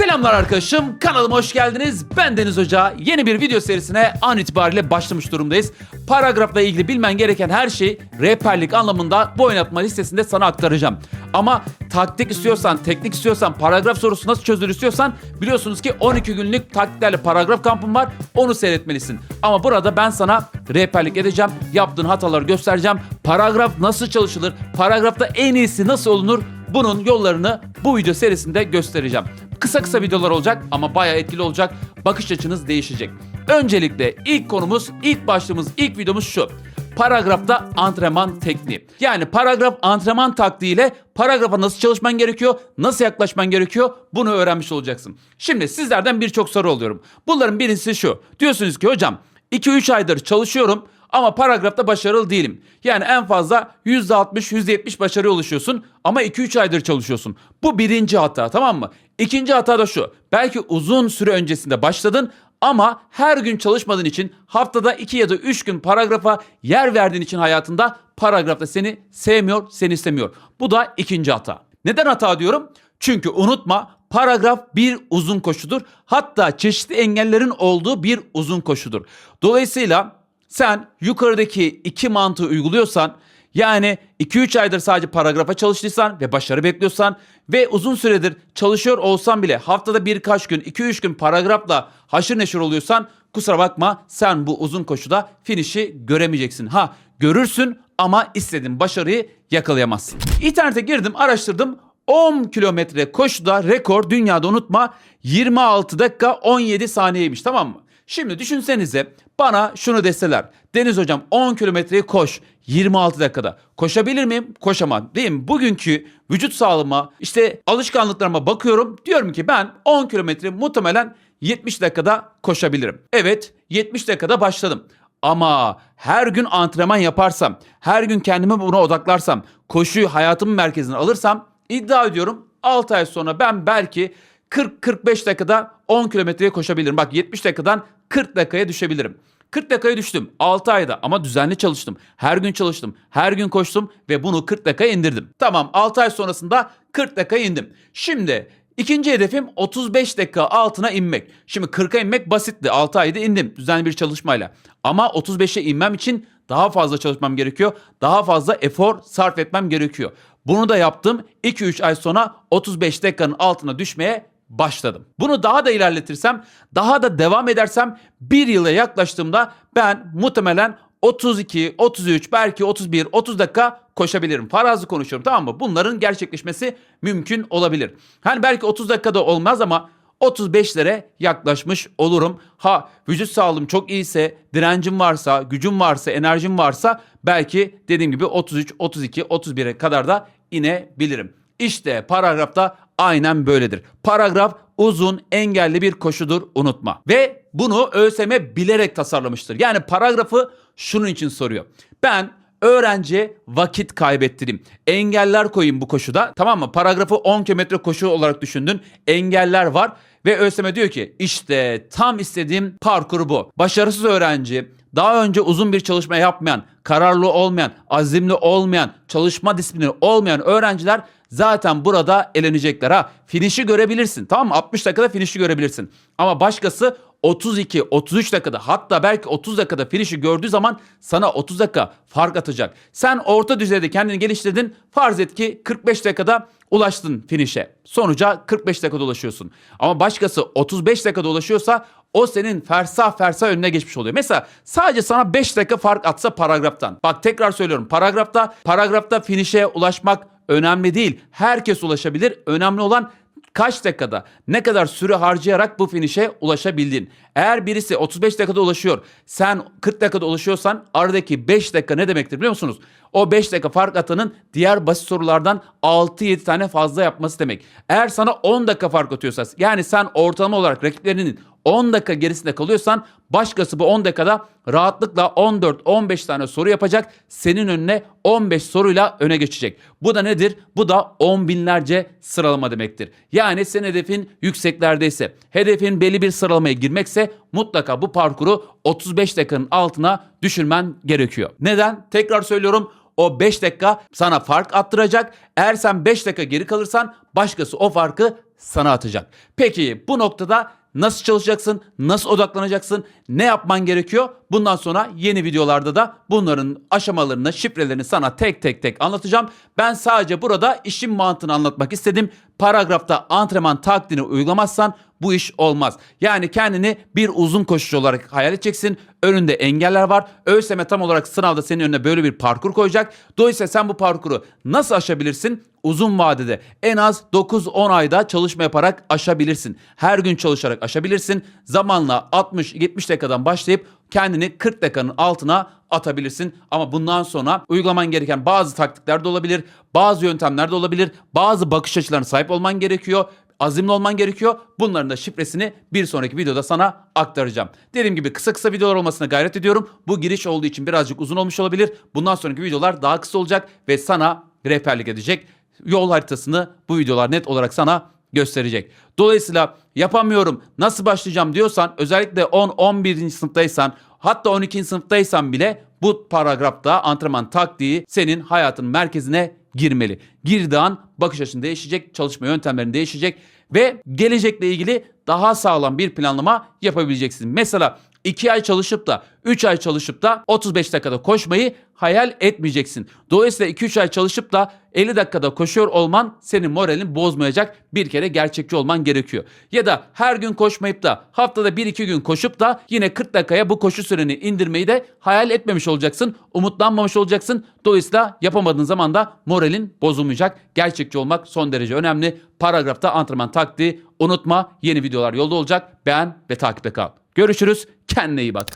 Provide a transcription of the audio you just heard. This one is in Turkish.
Selamlar arkadaşım, kanalıma hoş geldiniz. Ben Deniz Hoca. Yeni bir video serisine an itibariyle başlamış durumdayız. Paragrafla ilgili bilmen gereken her şeyi rehberlik anlamında bu oynatma listesinde sana aktaracağım. Ama taktik istiyorsan, teknik istiyorsan, paragraf sorusu nasıl çözülür istiyorsan biliyorsunuz ki 12 günlük taktiklerle paragraf kampım var. Onu seyretmelisin. Ama burada ben sana rehberlik edeceğim. Yaptığın hataları göstereceğim. Paragraf nasıl çalışılır? Paragrafta en iyisi nasıl olunur? Bunun yollarını bu video serisinde göstereceğim. Kısa kısa videolar olacak ama bayağı etkili olacak. Bakış açınız değişecek. Öncelikle ilk konumuz, ilk başlığımız, ilk videomuz şu. Paragrafta antrenman tekniği. Yani paragraf antrenman taktiğiyle paragrafa nasıl çalışman gerekiyor, nasıl yaklaşman gerekiyor bunu öğrenmiş olacaksın. Şimdi sizlerden birçok soru alıyorum. Bunların birincisi şu. Diyorsunuz ki hocam 2-3 aydır çalışıyorum ama paragrafta başarılı değilim. Yani en fazla %60, %70 başarı oluşuyorsun ama 2-3 aydır çalışıyorsun. Bu birinci hata tamam mı? İkinci hata da şu. Belki uzun süre öncesinde başladın ama her gün çalışmadığın için haftada 2 ya da 3 gün paragrafa yer verdiğin için hayatında paragrafta seni sevmiyor, seni istemiyor. Bu da ikinci hata. Neden hata diyorum? Çünkü unutma paragraf bir uzun koşudur. Hatta çeşitli engellerin olduğu bir uzun koşudur. Dolayısıyla sen yukarıdaki iki mantığı uyguluyorsan yani 2-3 aydır sadece paragrafa çalıştıysan ve başarı bekliyorsan ve uzun süredir çalışıyor olsan bile haftada birkaç gün 2-3 gün paragrafla haşır neşir oluyorsan kusura bakma sen bu uzun koşuda finişi göremeyeceksin. Ha görürsün ama istediğin başarıyı yakalayamazsın. İnternete girdim araştırdım 10 kilometre koşuda rekor dünyada unutma 26 dakika 17 saniyeymiş tamam mı? Şimdi düşünsenize bana şunu deseler. Deniz hocam 10 kilometreyi koş 26 dakikada. Koşabilir miyim? Koşamam. Değil mi? Bugünkü vücut sağlığıma işte alışkanlıklarıma bakıyorum. Diyorum ki ben 10 kilometre muhtemelen 70 dakikada koşabilirim. Evet 70 dakikada başladım. Ama her gün antrenman yaparsam, her gün kendimi buna odaklarsam, koşuyu hayatımın merkezine alırsam iddia ediyorum 6 ay sonra ben belki 40-45 dakikada 10 kilometreye koşabilirim. Bak 70 dakikadan 40 dakikaya düşebilirim. 40 dakikaya düştüm 6 ayda ama düzenli çalıştım. Her gün çalıştım, her gün koştum ve bunu 40 dakikaya indirdim. Tamam 6 ay sonrasında 40 dakikaya indim. Şimdi ikinci hedefim 35 dakika altına inmek. Şimdi 40'a inmek basitti. 6 ayda indim düzenli bir çalışmayla. Ama 35'e inmem için daha fazla çalışmam gerekiyor. Daha fazla efor sarf etmem gerekiyor. Bunu da yaptım. 2-3 ay sonra 35 dakikanın altına düşmeye başladım. Bunu daha da ilerletirsem, daha da devam edersem bir yıla yaklaştığımda ben muhtemelen 32, 33, belki 31, 30 dakika koşabilirim. Farazi konuşuyorum tamam mı? Bunların gerçekleşmesi mümkün olabilir. Hani belki 30 dakikada olmaz ama 35'lere yaklaşmış olurum. Ha vücut sağlığım çok iyiyse, direncim varsa, gücüm varsa, enerjim varsa belki dediğim gibi 33, 32, 31'e kadar da inebilirim. İşte paragrafta aynen böyledir. Paragraf uzun engelli bir koşudur unutma. Ve bunu ÖSYM bilerek tasarlamıştır. Yani paragrafı şunun için soruyor. Ben öğrenciye vakit kaybettireyim. Engeller koyayım bu koşuda. Tamam mı? Paragrafı 10 kilometre koşu olarak düşündün. Engeller var. Ve ÖSYM diyor ki işte tam istediğim parkuru bu. Başarısız öğrenci, daha önce uzun bir çalışma yapmayan, kararlı olmayan, azimli olmayan, çalışma disiplini olmayan öğrenciler zaten burada elenecekler ha. Finişi görebilirsin tamam mı? 60 dakikada finişi görebilirsin. Ama başkası 32, 33 dakikada hatta belki 30 dakikada finişi gördüğü zaman sana 30 dakika fark atacak. Sen orta düzeyde kendini geliştirdin. Farz et ki 45 dakikada ulaştın finişe. Sonuca 45 dakikada ulaşıyorsun. Ama başkası 35 dakikada ulaşıyorsa o senin fersah fersah önüne geçmiş oluyor. Mesela sadece sana 5 dakika fark atsa paragraftan. Bak tekrar söylüyorum. Paragrafta paragrafta finişe ulaşmak önemli değil. Herkes ulaşabilir. Önemli olan kaç dakikada ne kadar süre harcayarak bu finişe ulaşabildin. Eğer birisi 35 dakikada ulaşıyor sen 40 dakikada ulaşıyorsan aradaki 5 dakika ne demektir biliyor musunuz? O 5 dakika fark atanın diğer basit sorulardan 6-7 tane fazla yapması demek. Eğer sana 10 dakika fark atıyorsa yani sen ortalama olarak rakiplerinin 10 dakika gerisinde kalıyorsan başkası bu 10 dakikada rahatlıkla 14-15 tane soru yapacak. Senin önüne 15 soruyla öne geçecek. Bu da nedir? Bu da 10 binlerce sıralama demektir. Yani senin hedefin yükseklerdeyse, hedefin belli bir sıralamaya girmekse mutlaka bu parkuru 35 dakikanın altına düşürmen gerekiyor. Neden? Tekrar söylüyorum o 5 dakika sana fark attıracak. Eğer sen 5 dakika geri kalırsan başkası o farkı sana atacak. Peki bu noktada nasıl çalışacaksın? Nasıl odaklanacaksın? Ne yapman gerekiyor? Bundan sonra yeni videolarda da bunların aşamalarını, şifrelerini sana tek tek tek anlatacağım. Ben sadece burada işin mantığını anlatmak istedim. Paragrafta antrenman taktiğini uygulamazsan bu iş olmaz. Yani kendini bir uzun koşucu olarak hayal edeceksin. Önünde engeller var. ÖSYM tam olarak sınavda senin önüne böyle bir parkur koyacak. Dolayısıyla sen bu parkuru nasıl aşabilirsin? Uzun vadede en az 9-10 ayda çalışma yaparak aşabilirsin. Her gün çalışarak aşabilirsin. Zamanla 60-70 dakikadan başlayıp kendini 40 dakikanın altına atabilirsin. Ama bundan sonra uygulaman gereken bazı taktikler de olabilir, bazı yöntemler de olabilir, bazı bakış açılarına sahip olman gerekiyor. Azimli olman gerekiyor. Bunların da şifresini bir sonraki videoda sana aktaracağım. Dediğim gibi kısa kısa videolar olmasına gayret ediyorum. Bu giriş olduğu için birazcık uzun olmuş olabilir. Bundan sonraki videolar daha kısa olacak ve sana rehberlik edecek. Yol haritasını bu videolar net olarak sana gösterecek. Dolayısıyla yapamıyorum nasıl başlayacağım diyorsan özellikle 10-11. sınıftaysan hatta 12. sınıftaysan bile bu paragrafta antrenman taktiği senin hayatın merkezine girmeli. Girdiği an bakış açın değişecek, çalışma yöntemlerin değişecek ve gelecekle ilgili daha sağlam bir planlama yapabileceksin. Mesela 2 ay çalışıp da 3 ay çalışıp da 35 dakikada koşmayı hayal etmeyeceksin. Dolayısıyla 2-3 ay çalışıp da 50 dakikada koşuyor olman senin moralini bozmayacak. Bir kere gerçekçi olman gerekiyor. Ya da her gün koşmayıp da haftada 1-2 gün koşup da yine 40 dakikaya bu koşu süreni indirmeyi de hayal etmemiş olacaksın. Umutlanmamış olacaksın. Dolayısıyla yapamadığın zaman da moralin bozulmayacak. Gerçekçi olmak son derece önemli. Paragrafta antrenman taktiği unutma. Yeni videolar yolda olacak. Beğen ve takipte kal. Görüşürüz. Kendine iyi bak.